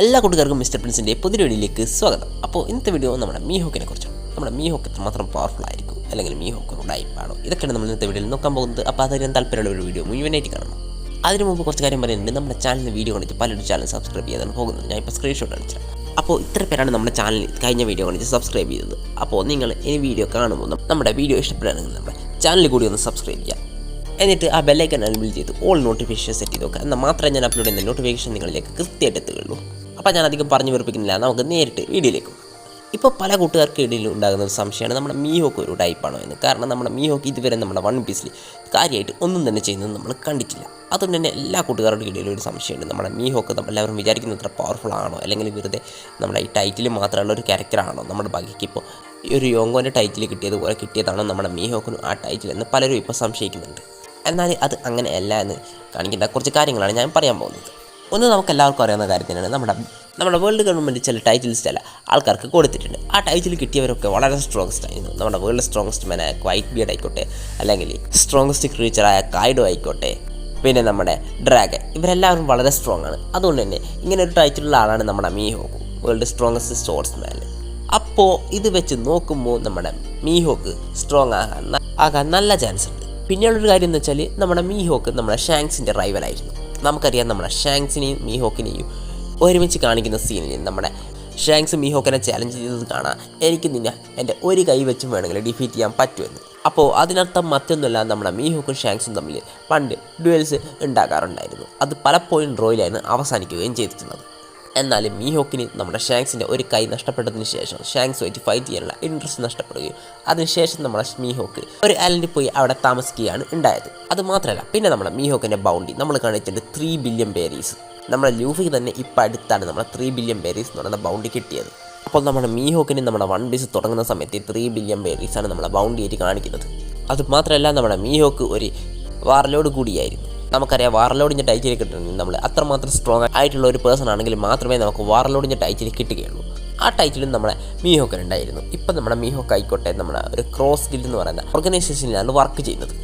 എല്ലാ കൂട്ടുകാർക്കും മിസ്റ്റർ പ്രിൻസിന്റെ പുതിയ വീഡിയോയിലേക്ക് സ്വാഗതം. അപ്പോൾ ഇന്നത്തെ വീഡിയോ നമ്മുടെ മീഹോക്കിനെ കുറിച്ചാണ്. നമ്മുടെ മീഹോക്ക് എത്രമാത്രം പവർഫുൾ ആയിരിക്കും? അല്ലെങ്കിൽ മീഹോക്ക് ഡൈപ്പാണോ ഇതൊക്കെയാണ് നമ്മൾ ഇന്നത്തെ വീഡിയോയിൽ നോക്കാൻ പോകുന്നത്. അപ്പോൾ അതിന് താല്പര്യമുള്ള ഒരു വീഡിയോ മുഴുവനായിട്ട് കാണണം. അതിന് മുമ്പ് കുറച്ച് കാര്യം പറയുന്നുണ്ട് നമ്മുടെ ചാനലിന് വീഡിയോ കണ്ടിട്ട് പലരും ചാനൽ സബ്സ്ക്രൈബ് ചെയ്യാതാണ് പോകുന്നത്. ഞാൻ ഇപ്പോൾ സ്ക്രീൻഷോട്ട് അടിച്ചത്. അപ്പോൾ ഇത്ര പേരാണ് നമ്മുടെ ചാനൽ കഴിഞ്ഞ വീഡിയോ കണ്ടിട്ട് സബ്സ്ക്രൈബ് ചെയ്തത്. അപ്പോൾ നിങ്ങൾ ഈ വീഡിയോ കാണുമ്പോൾ നമ്മുടെ വീഡിയോ ഇഷ്ടപ്പെടുകയാണെങ്കിൽ നമ്മുടെ ചാനൽ കൂടി ഒന്ന് സബ്സ്ക്രൈബ് ചെയ്യാം എന്നിട്ട് ആ ബെല്ലൈക്കൻ അനുബിൾ ചെയ്ത് ഓൾ നോട്ടിഫിക്കേഷൻ സെറ്റ് ചെയ്ത് നോക്കുക എന്നാൽ മാത്രമേ ഞാൻ അപ്ലോഡ് ചെയ്യുന്ന നോട്ടിഫിക്കേഷൻ നിങ്ങളിലേക്ക് കൃത്യമായിട്ട് എത്തുകയുള്ളൂ. അപ്പോൾ ഞാൻ അധികം പറഞ്ഞു വെറുപ്പിക്കുന്നില്ല. നമുക്ക് നേരിട്ട് വീഡിയോയിലേക്ക് ഇപ്പോൾ പല കൂട്ടുകാർക്ക് ഇടയിൽ ഉണ്ടാകുന്ന ഒരു സംശയമാണ് നമ്മുടെ മീഹോക്ക് ഒരു ടൈപ്പാണോ എന്ന്. കാരണം നമ്മുടെ മീഹോക്ക് ഇതുവരെ നമ്മുടെ വൺ പീസിൽ കാര്യമായിട്ട് ഒന്നും തന്നെ ചെയ്യുന്നത് നമ്മൾ കണ്ടിട്ടില്ല. അതുകൊണ്ട് തന്നെ എല്ലാ കൂട്ടുകാരുടെ ഇടയിലും ഒരു സംശയമുണ്ട്. നമ്മുടെ മീഹോക്ക് നമ്മളെല്ലാവരും വിചാരിക്കുന്നത് അത്ര പവർഫുൾ ആണോ? അല്ലെങ്കിൽ വെറുതെ നമ്മുടെ ഈ ടൈറ്റിൽ മാത്രമുള്ള ഒരു ക്യാരക്ടറാണോ നമ്മുടെ ബാക്കിക്ക് ഇപ്പോൾ ഈ ഒരു യോങ്കോന്റെ ടൈറ്റിൽ കിട്ടിയതുപോലെ കിട്ടിയതാണോ നമ്മുടെ മീഹോക്കിനും ആ ടൈറ്റിൽ എന്ന് പലരും ഇപ്പോൾ സംശയിക്കുന്നുണ്ട്. എന്നാൽ അത് അങ്ങനെയല്ല എന്ന് കാണിക്കേണ്ട കുറച്ച് കാര്യങ്ങളാണ് ഞാൻ പറയാൻ പോകുന്നത്. ഒന്ന് നമുക്ക് എല്ലാവർക്കും അറിയാവുന്ന കാര്യം തന്നെയാണ് നമ്മുടെ നമ്മുടെ വേൾഡ് ഗവൺമെന്റ് ചില ടൈറ്റിൽസ് ചില ആൾക്കാർക്ക് കൊടുത്തിട്ടുണ്ട്. ആ ടൈറ്റിൽ കിട്ടിയവരൊക്കെ വളരെ സ്ട്രോങ്സ്റ്റ് ആയിരുന്നു. നമ്മുടെ വേൾഡ് സ്ട്രോങ്സ്റ്റ് മാനായ ക്വൈറ്റ് ബിയഡ് ആയിക്കോട്ടെ അല്ലെങ്കിൽ സ്ട്രോങ്സ്റ്റ് ക്രീച്ചറായ കായ്ഡോ ആയിക്കോട്ടെ പിന്നെ നമ്മുടെ ഡ്രാഗൺ ഇവരെല്ലാവരും വളരെ സ്ട്രോങ് ആണ്. അതുകൊണ്ട് തന്നെ ഇങ്ങനെ ഒരു ടൈറ്റിലുള്ള ആളാണ് നമ്മുടെ Mihawk world strongest swordsman അപ്പോൾ ഇത് വെച്ച് നോക്കുമ്പോൾ നമ്മുടെ മീഹോക്ക് സ്ട്രോങ് ആകാൻ ആകാൻ നല്ല ചാൻസ് ഉണ്ട്. പിന്നെയുള്ളൊരു കാര്യം എന്ന് വെച്ചാൽ നമ്മുടെ മീഹോക്ക് നമ്മുടെ ഷാങ്സിന്റെ റൈവലായിരുന്നു നമുക്കറിയാം നമ്മുടെ ഷാങ്സിനെയും മീഹോക്കിനെയും ഒരുമിച്ച് കാണിക്കുന്ന സീനിൽ നമ്മുടെ ഷാങ്സ് മീഹോക്കിനെ ചാലഞ്ച് ചെയ്തത് കാണാം. എനിക്ക് നിന്നെ എന്റെ ഒരു കൈ വെച്ചും വേണമെങ്കിൽ ഡിഫീറ്റ് ചെയ്യാൻ പറ്റുമെന്ന്. അപ്പോൾ അതിനർത്ഥം മറ്റൊന്നുമല്ല നമ്മുടെ മീഹോക്കും ഷാങ്സും തമ്മിൽ പണ്ട് ഡ്യുവൽസ് ഉണ്ടാകാറുണ്ടായിരുന്നു. അത് പലപ്പോഴും ഡ്രോയിലായിരുന്നു അവസാനിക്കുകയും ചെയ്തിട്ടുള്ളത് എന്നാൽ മീഹോക്കിന് നമ്മുടെ ഷാങ്സിന്റെ ഒരു കൈ നഷ്ടപ്പെട്ടതിന് ശേഷം ഷാങ്സുമായിട്ട് ഫൈറ്റ് ചെയ്യാനുള്ള ഇൻട്രസ്റ്റ് നഷ്ടപ്പെടുകയും അതിനുശേഷം നമ്മുടെ മീഹോക്ക് ഒരു ഐലൻഡിൽ പോയി അവിടെ താമസിക്കുകയാണ് ഉണ്ടായത്. അത് മാത്രമല്ല പിന്നെ നമ്മുടെ മീഹോക്കിന്റെ ബൗണ്ടി നമ്മൾ കാണിച്ചിട്ടുണ്ട് ത്രീ ബില്യൺ പേരീസ് നമ്മുടെ ലൂഫിക്ക് തന്നെ ഇപ്പോൾ അടുത്താണ് നമ്മുടെ ത്രീ ബില്യൺ പേരീസ് എന്ന് പറയുന്ന ബൗണ്ടി കിട്ടിയത്. അപ്പോൾ നമ്മുടെ മീഹോക്കിന് നമ്മുടെ വൺ പീസ് തുടങ്ങുന്ന സമയത്ത് ത്രീ ബില്യൺ പേരീസാണ് നമ്മുടെ ബൗണ്ടി ആയിട്ട് കാണിക്കുന്നത്. അതുമാത്രമല്ല നമ്മുടെ മീഹോക്ക് ഒരു വാർലോഡ് കൂടിയായിരുന്നു. നമുക്കറിയാം വാർലോഡിന്റെ ടൈറ്റിൽ കിട്ടണമെങ്കിൽ നമ്മൾ അത്രമാത്രം സ്ട്രോങ് ആയിട്ടുള്ള ഒരു പേഴ്സൺ ആണെങ്കിൽ മാത്രമേ നമുക്ക് വാർലോഡിന്റെ ടൈറ്റിൽ കിട്ടുകയുള്ളൂ. ആ ടൈറ്റിലും നമ്മുടെ മീഹോക്കൻ ഉണ്ടായിരുന്നു. ഇപ്പം നമ്മുടെ മീഹോക്ക് ആയിക്കോട്ടെ നമ്മുടെ ഒരു ക്രോസ് ഗിൽഡ് എന്ന് പറയുന്ന ഓർഗനൈസേഷനിലാണ് വർക്ക് ചെയ്യുന്നത്.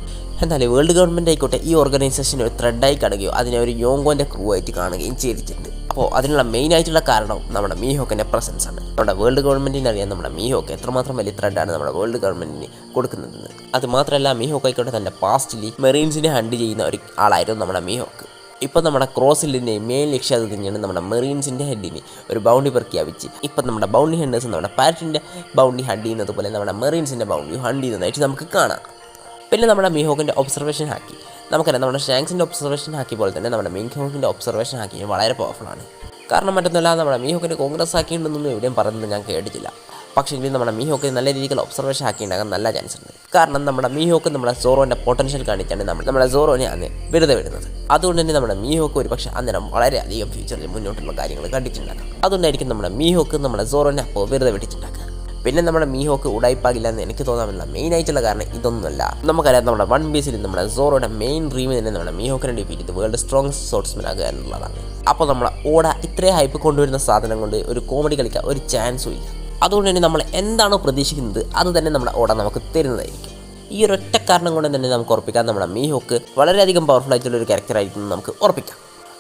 എന്നാൽ വേൾഡ് ഗവൺമെന്റ് ആയിക്കോട്ടെ ഈ ഓർഗനൈസേഷൻ ഒരു ത്രെഡായി കാണുകയോ അതിനെ ഒരു യോങ്കോന്റെ ക്രൂ ആയിട്ട് കാണുകയും ചെയ്തിട്ടുണ്ട്. അപ്പോൾ അതിനുള്ള മെയിൻ ആയിട്ടുള്ള കാരണം നമ്മുടെ മീഹോക്കിന്റെ പ്രസൻസ് ആണ്. നമ്മുടെ വേൾഡ് ഗവൺമെന്റിന് അറിയാം നമ്മുടെ മീഹോക്ക് എത്രമാത്രം വലിയ ത്രെഡാണ് നമ്മുടെ വേൾഡ് ഗവൺമെന്റിന് കൊടുക്കുന്നതെന്ന്. അത് മാത്രമല്ല മീഹോക്ക് ആയിക്കോട്ടെ തന്റെ പാസ്റ്റിൽ മെറീൻസിനെ ഹണ്ട് ചെയ്യുന്ന ഒരു ആളായിരുന്നു നമ്മുടെ മീഹോക്ക്. ഇപ്പം നമ്മുടെ ക്രോസിലിന്റെ മെയിൻ ലക്ഷ്യം അത് തന്നെയാണ് നമ്മുടെ മെറീൻസിന്റെ ഹെഡിന് ഒരു ബൗണ്ടി പ്രഖ്യാപിച്ച്. ഇപ്പം നമ്മുടെ ബൗണ്ടി ഹണ്ടേഴ്സ് നമ്മുടെ പാരറ്റിന്റെ ബൗണ്ടി ഹണ്ട് ചെയ്യുന്നത് പോലെ നമ്മുടെ മെറീൻസിന്റെ ബൗണ്ടി ഹണ്ട് ചെയ്യുന്നതായിട്ട് നമുക്ക് കാണാം. പിന്നെ നമ്മുടെ മീഹോക്കിന്റെ ഒബ്സർവേഷൻ ഹാക്കി. നമുക്കറിയാം നമ്മുടെ ഷാങ്സിന്റെ ഒബ്സർവേഷൻ ഹാക്കി പോലെ തന്നെ നമ്മുടെ മീഹോക്കിന്റെ ഒബ്സർവേഷൻ ഹാക്കി വളരെ പവർഫുള്ളാണ് കാരണം മറ്റൊന്നുമല്ല നമ്മുടെ മീഹോക്കിന്റെ കോൺഗ്രസ് ആക്കിയിട്ടുണ്ടെന്നൊന്നും എവിടെയും പറയുന്നത് ഞാൻ കേട്ടിട്ടില്ല. പക്ഷേ ഇനി നമ്മുടെ മീഹോക്ക് നല്ല രീതിയിൽ ഒബ്സർവേഷൻ ഹാക്കി ഉണ്ടാകാൻ നല്ല ചാൻസ് ഉണ്ട്. കാരണം നമ്മുടെ മീഹോക്ക് നമ്മുടെ സോറോന്റെ പൊട്ടൻഷ്യൽ കാണിച്ചാണ് നമ്മൾ നമ്മുടെ സോറോനെ അന്ന് വെറുതെ വിടുന്നത്. അതുകൊണ്ട് തന്നെ നമ്മുടെ മീഹോക്ക് ഒരു പക്ഷേ അന്നേരം വളരെയധികം ഫ്യൂച്ചറിൽ മുന്നോട്ടുള്ള കാര്യങ്ങൾ കണ്ടിട്ടുണ്ടാക്കാം. അതുകൊണ്ടായിരിക്കും നമ്മുടെ മീഹോക്ക് നമ്മുടെ സോറോനെ അപ്പോൾ വെറുതെ വിട്ടിട്ടുണ്ടാക്കുക. പിന്നെ നമ്മുടെ മീഹോക്ക് ഉടായ്പാകില്ല എന്ന് എനിക്ക് തോന്നാനുള്ള മെയിൻ ആയിട്ടുള്ള കാരണം ഇതൊന്നുമല്ല. നമുക്കറിയാം നമ്മുടെ വൺ പീസിൽ നമ്മുടെ സോറോയുടെ മെയിൻ ഡ്രീം തന്നെ നമ്മുടെ മീഹോക്കിനെ ഡിഫീറ്റ് ചെയ്ത് വേൾഡ് സ്ട്രോങ് സ്പോർട്സ്മാൻ ആകുക എന്നുള്ളതാണ്. അപ്പോൾ നമ്മളെ ഓട ഇത്രയും ഹൈപ്പ് കൊണ്ടുവരുന്ന സാധനം കൊണ്ട് ഒരു കോമഡി കളിക്കാൻ ഒരു ചാൻസും ഇല്ല. അതുകൊണ്ട് തന്നെ നമ്മൾ എന്താണോ പ്രതീക്ഷിക്കുന്നത് അത് തന്നെ നമ്മുടെ ഓട നമുക്ക് തരുന്നതായിരിക്കും. ഈ ഒരു ഒറ്റ കാരണം കൊണ്ട് തന്നെ നമുക്ക് ഉറപ്പിക്കാം. നമ്മുടെ മീഹോക്ക് വളരെയധികം പവർഫുൾ ആയിട്ടുള്ള ഒരു ക്യാരക്ടർ ആയിരിക്കും നമുക്ക് ഉറപ്പിക്കാം.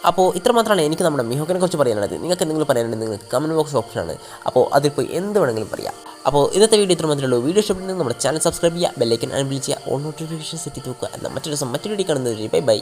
അപ്പോൾ ഇത്രമാത്രമാണ് എനിക്ക് നമ്മുടെ മിഹോക്കിനെ കുറിച്ച് പറയാനുള്ളത്. നിങ്ങൾക്ക് എന്തെങ്കിലും പറയാനുണ്ടെങ്കിൽ നിങ്ങൾക്ക് കമന്റ് ബോക്സ് ഓപ്ഷനാണ് അപ്പോൾ അതിൽ പോയി എന്ത് വേണമെങ്കിലും പറയാം. അപ്പോൾ ഇന്നത്തെ വീഡിയോ ഇത്ര മാത്രമേ ഉള്ളൂ. വീഡിയോ ഇഷ്ടപ്പെട്ടെങ്കിൽ നമ്മുടെ ചാനൽ സബ്സ്ക്രൈബ് ചെയ്യുക ബെല്ലൈക്കൻ അൻബിൾ ചെയ്യുക ഓൺ നോട്ടിഫിക്കേഷൻ സെറ്റ് ചെയ്ത് നോക്കുക എന്നാൽ മറ്റൊരു ദിവസം മറ്റൊരു വീഡിയോ കാണുന്നത് ബൈ ബൈ